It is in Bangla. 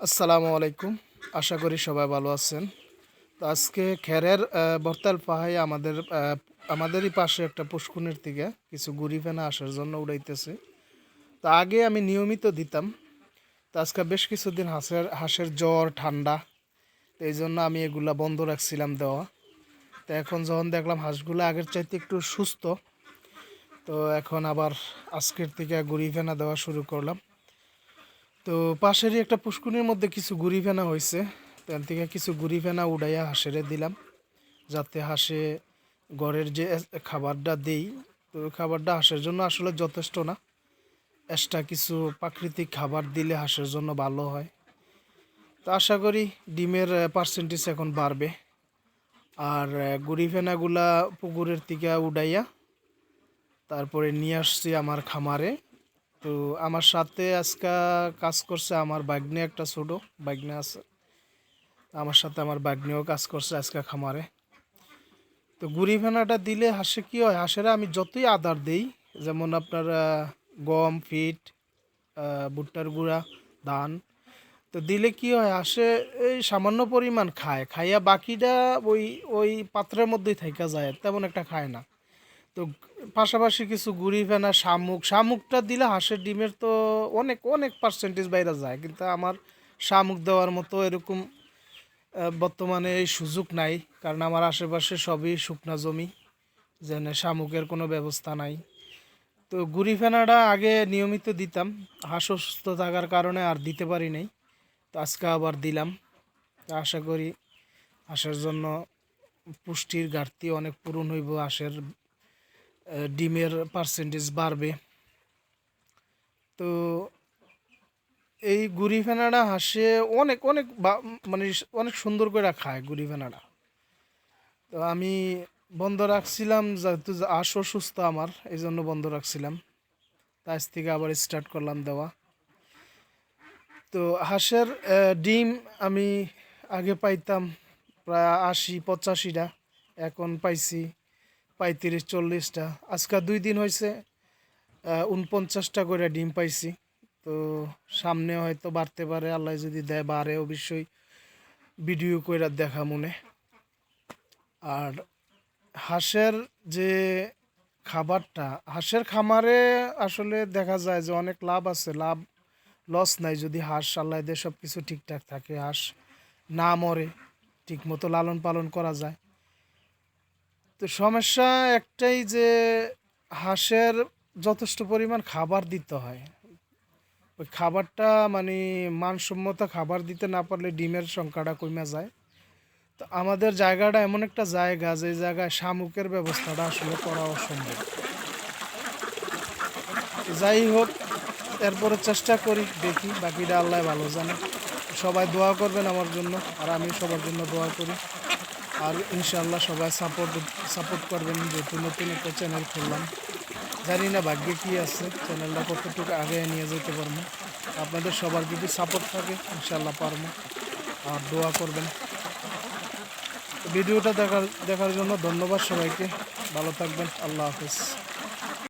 আসসালামু আলাইকুম। আশা করি সবাই ভালো আছেন। তো আজকে খেরের বর্তাল পাহাড়ে আমাদের আমাদেরই পাশে একটা পুষ্কুনের থেকে কিছু গুড়ি ফেনা আসার জন্য উড়াইতেছে। তো আগে আমি নিয়মিত দিতাম। তো আজকে বেশ কিছুদিন হাঁসের হাঁসের জ্বর, ঠান্ডা। এই জন্য আমি এগুলা বন্ধ রাখছিলাম দেওয়া। তো এখন যখন দেখলাম হাঁসগুলো আগের চাইতে একটু সুস্থ, তো এখন আবার আজকের থেকে গুড়ি ফেনা দেওয়া শুরু করলাম। তো পাশেরই একটা পুষ্কুনির মধ্যে কিছু গুড়ি ফেনা হয়েছে। তার থেকে কিছু গুড়ি ফেনা উড়াইয়া হাঁসেরে দিলাম, যাতে হাঁসে ঘরের যে খাবারটা দেই। তো খাবারটা হাঁসের জন্য আসলে যথেষ্ট না। এক্সট্রা কিছু প্রাকৃতিক খাবার দিলে হাঁসের জন্য ভালো হয়। তো আশা করি ডিমের পার্সেন্টেজ এখন বাড়বে। আর গুড়ি ফেনাগুলা পুকুরের থেকে উড়াইয়া তারপরে নিয়ে আসছি আমার খামারে। তো আমার সাথে আজকে কাজ করছে আমার বাগ্নে একটা ছোট বাগ্নে আছে। আমার সাথে আমার বাগ্নেও কাজ করছে আজকে খামারে। তো গুড়ি ফেনাটা দিলে হাঁসে কি হয়? হাঁসেরা আমি যতই আদার দেই, যেমন আপনার গম, ফিট ভুট্টার গুঁড়া, ধান, তো দিলে কি হয়? হাঁসে এই সামান্য পরিমাণ খায়। খাইয়া বাকিটা ওই ওই পাত্রের মধ্যেই থাকা যায়, তেমন একটা খায় না। তো পাশাপাশি কিছু গুড়ি ফেনা শামুক। শামুকটা দিলে হাঁসের ডিমের তো অনেক অনেক পার্সেন্টেজ বাইরে যায়। কিন্তু আমার শামুক দেওয়ার মতো এরকম বর্তমানে এই সুযোগ নাই। কারণ আমার আশেপাশে সবই শুকনা জমি, যেন শামুকের কোনো ব্যবস্থা নাই। তো গুড়ি ফেনাটা আগে নিয়মিত দিতাম। হাঁস অসুস্থ থাকার কারণে আর দিতে পারি নাই। তো আজকে আবার দিলাম। আশা করি হাঁসের জন্য পুষ্টির ঘাটতি অনেক পূরণ হইব হাঁসের ডিমের পার্সেন্টেজ বাড়বে। তো এই গুড়ি ফেনাটা হাসে অনেক অনেক মানে অনেক সুন্দর করে খায় গুড়ি ফেনাটা তো আমি বন্ধ রাখছিলাম, যেহেতু হাঁস অসুস্থ আমার, এই জন্য বন্ধ রাখছিলাম। তা আজ থেকে আবার স্টার্ট করলাম দেওয়া। তো হাঁসের ডিম আমি আগে পাইতাম প্রায় আশি, পঁচাশিটা, এখন পাইছি পঁয়ত্রিশ, চল্লিশটা। আজকে দুই দিন হয়েছে উনপঞ্চাশটা করে ডিম পাইছি। তো সামনে হয়তো বাড়তে পারে, আল্লাহ যদি দেয় বাড়ে অবশ্যই ভিডিও করে দেখা মনে। আর হাঁসের যে খাবারটা, হাঁসের খামারে আসলে দেখা যায় যে অনেক লাভ আছে, লাভ, লস নাই যদি হাঁস, আল্লাহ দিয়ে সব কিছু ঠিকঠাক থাকে, হাঁস না মরে ঠিক মতো লালন পালন করা যায়। তো সমস্যা একটাই যে হাঁসের যথেষ্ট পরিমাণ খাবার দিতে হয়। ওই খাবারটা মানে মানসম্মত খাবার দিতে না পারলে ডিমের সংখ্যাটা কমে যায়। তো আমাদের জায়গাটা এমন একটা জায়গা যে জায়গায় শামুকের ব্যবস্থাটা আসলে করা অসম্ভব। যাই হোক, এরপরে চেষ্টা করি, দেখি, বাকিটা আল্লাহ ভালো জানে। সবাই দোয়া করবেন আমার জন্য, আর আমি সবার জন্য দোয়া করি। আর ইনশাল্লাহ সবাই সাপোর্ট সাপোর্ট করবেন, যেহেতু নতুন একটা চ্যানেল খুললাম। জানি না ভাগ্যে কী আছে চ্যানেলটা কতটুকু আগে নিয়ে যেতে পারব। আপনাদের সবার যদি সাপোর্ট থাকে ইনশাল্লাহ পারব। আর দোয়া করবেন। ভিডিওটা দেখার দেখার জন্য ধন্যবাদ সবাইকে। ভালো থাকবেন। আল্লাহ হাফিজ।